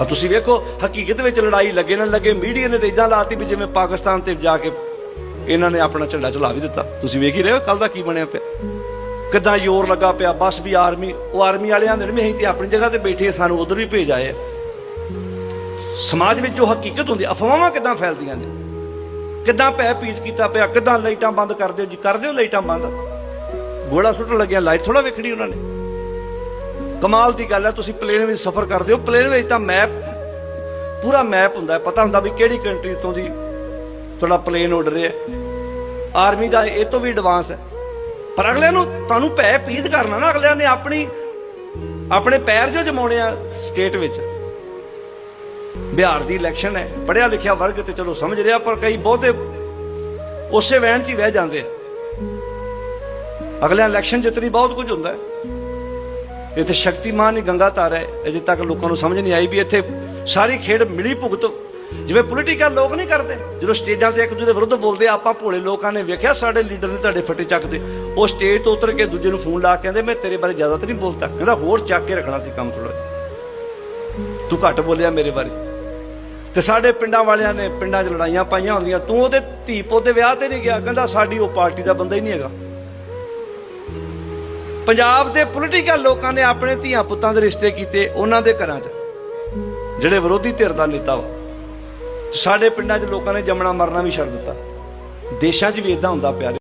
ਆ ਤੁਸੀਂ ਵੇਖੋ, ਹਕੀਕਤ ਵਿੱਚ ਲੜਾਈ ਲੱਗੇ ਨਾ ਲੱਗੇ, ਮੀਡੀਆ ਨੇ ਤਾਂ ਇਦਾਂ ਲਾਤੀ ਵੀ ਜਿਵੇਂ ਪਾਕਿਸਤਾਨ ਤੇ ਜਾ ਕੇ ਇਹਨਾਂ ਨੇ ਆਪਣਾ ਝੰਡਾ ਚਲਾ ਵੀ ਦਿੱਤਾ। ਤੁਸੀਂ ਵੇਖ ਹੀ ਰਹੇ ਹੋ ਕੱਲ ਦਾ ਕੀ ਬਣਿਆ ਪਿਆ। ਕਿੱਦਾਂ ਜ਼ੋਰ ਲੱਗਾ ਪਿਆ, ਬਸ ਵੀ ਆਰਮੀ, ਉਹ ਆਰਮੀ ਵਾਲਿਆਂ ਦੇ ਨਹੀਂ ਤੇ ਆਪਣੀ ਜਗ੍ਹਾ ਤੇ ਬੈਠੇ ਸਾਨੂੰ ਉਧਰ ਵੀ ਭੇਜ ਆਏ ਸਮਾਜ ਵਿੱਚ ਜੋ ਹਕੀਕਤ ਹੁੰਦੀ ਅਫਵਾਹਾਂ ਕਿੱਦਾਂ ਫੈਲਦੀਆਂ ਨੇ? ਕਿੱਦਾਂ ਪੈ ਪੀਚ ਕੀਤਾ ਪਿਆ, ਕਿੱਦਾਂ ਲਾਈਟਾਂ ਬੰਦ ਕਰ ਦਿਓ ਜੀ ਕਰ ਦਿਓ ਲਾਈਟਾਂ ਬੰਦ? ਗੋਲਾ ਸੁੱਟਣ ਲੱਗਿਆ, ਲਾਈਟ ਥੋੜਾ ਵੇਖਣੀ ਉਹਨਾਂ ਨੇ। ਕਮਾਲ ਦੀ ਗੱਲ ਹੈ ਤੁਸੀਂ ਪਲੇਨ ਵਿੱਚ ਸਫ਼ਰ ਕਰਦੇ ਹੋ। ਪਲੇਨ ਵਿੱਚ ਤਾਂ ਮੈਪ ਪੂਰਾ ਮੈਪ ਹੁੰਦਾ ਹੈ। ਪਤਾ ਹੁੰਦਾ ਵੀ ਕਿਹੜੀ ਕੰਟਰੀ ਤੋਂ ਦੀ ਤੁਹਾਡਾ ਪਲੇਨ ਉੱਡ ਰਿਹਾ ਆਰਮੀ ਦਾ ਇਹ ਤੋਂ ਵੀ ਐਡਵਾਂਸ ਹੈ। ਪਰ ਅਗਲਿਆਂ ਨੂੰ ਤੁਹਾਨੂੰ ਭੈ ਪੀਤ ਕਰਨਾ ਨਾ, ਅਗਲਿਆਂ ਨੇ ਆਪਣੀ, ਆਪਣੇ ਪੈਰ ਜੋ ਜਮਾਉਣੇ ਆ ਸਟੇਟ ਵਿੱਚ। ਬਿਹਾਰ ਦੀ ਇਲੈਕਸ਼ਨ ਹੈ। ਪੜਿਆ ਲਿਖਿਆ ਵਰਗ ਤੇ ਚਲੋ ਸਮਝ ਰਿਹਾ, ਪਰ ਕਈ ਬਹੁਤੇ ਉਸੇ ਵਹਿਣ 'ਚ ਹੀ ਵਹਿ ਜਾਂਦੇ ਆ। ਅਗਲਿਆਂ ਇਲੈਕਸ਼ਨ ਜਿੱਤਣੀ ਬਹੁਤ ਕੁਝ ਹੁੰਦਾ ਹੈ। ਇੱਥੇ ਸ਼ਕਤੀਮਾਨ ਹੀ ਗੰਗਾ ਧਾਰ ਹੈ। ਅਜੇ ਤੱਕ ਲੋਕਾਂ ਨੂੰ ਸਮਝ ਨਹੀਂ ਆਈ ਵੀ ਇੱਥੇ ਸਾਰੀ ਖੇਡ ਮਿਲੀ ਭੁਗਤ। ਜਿਵੇਂ ਪੋਲੀਟੀਕਲ ਲੋਕ ਨਹੀਂ ਕਰਦੇ, ਜਦੋਂ ਸਟੇਜਾਂ ਤੇ ਇੱਕ ਦੂਜੇ ਦੇ ਵਿਰੁੱਧ ਬੋਲਦੇ ਆਪਾਂ ਭੋਲੇ ਲੋਕਾਂ ਨੇ ਵੇਖਿਆ ਸਾਡੇ ਲੀਡਰ ਨੇ ਤੁਹਾਡੇ ਫੱਟੇ ਚੱਕਦੇ। ਉਹ ਸਟੇਜ ਤੋਂ ਉਤਰ ਕੇ ਦੂਜੇ ਨੂੰ ਫੋਨ ਲਾ ਕੇ ਕਹਿੰਦੇ ਮੈਂ ਤੇਰੇ ਬਾਰੇ ਜ਼ਿਆਦਾ ਤਾਂ ਨਹੀਂ ਬੋਲਤਾ ਕਹਿੰਦਾ, ਹੋਰ ਚੱਕ ਕੇ ਰੱਖਣਾ ਸੀ ਕੰਮ ਥੋੜਾ ਤੂੰ ਘੱਟ ਬੋਲਿਆ ਮੇਰੇ ਬਾਰੇ। ਤੇ ਸਾਡੇ ਪਿੰਡਾਂ ਵਾਲਿਆਂ ਨੇ ਪਿੰਡਾਂ 'ਚ ਲੜਾਈਆਂ ਪਾਈਆਂ ਹੁੰਦੀਆਂ। ਤੂੰ ਉਹਦੇ ਧੀ ਪੋਤੇ ਵਿਆਹ ਤੇ ਨਹੀਂ ਗਿਆ। ਕਹਿੰਦਾ, ਸਾਡੀ ਉਹ ਪਾਰਟੀ ਦਾ ਬੰਦਾ ਹੀ ਨਹੀਂ ਹੈਗਾ। ਪੰਜਾਬ ਦੇ ਪੋਲੀਟੀਕਲ ਲੋਕਾਂ ਨੇ ਆਪਣੇ ਧੀਆਂ ਪੁੱਤਾਂ ਦੇ ਰਿਸ਼ਤੇ ਕੀਤੇ ਉਹਨਾਂ ਦੇ ਘਰਾਂ 'ਚ। ਜਿਹੜੇ ਵਿਰੋਧੀ ਧਿਰ ਦਾ ਨੇਤਾ ਵਾ, ਸਾਡੇ ਪਿੰਡਾਂ 'ਚ ਲੋਕਾਂ ਨੇ ਜੰਮਣਾ ਮਰਨਾ ਵੀ ਛੱਡ ਦਿੱਤਾ। ਦੇਸ਼ਾਂ 'ਚ ਵੀ ਇਦਾਂ ਹੁੰਦਾ ਪਿਆ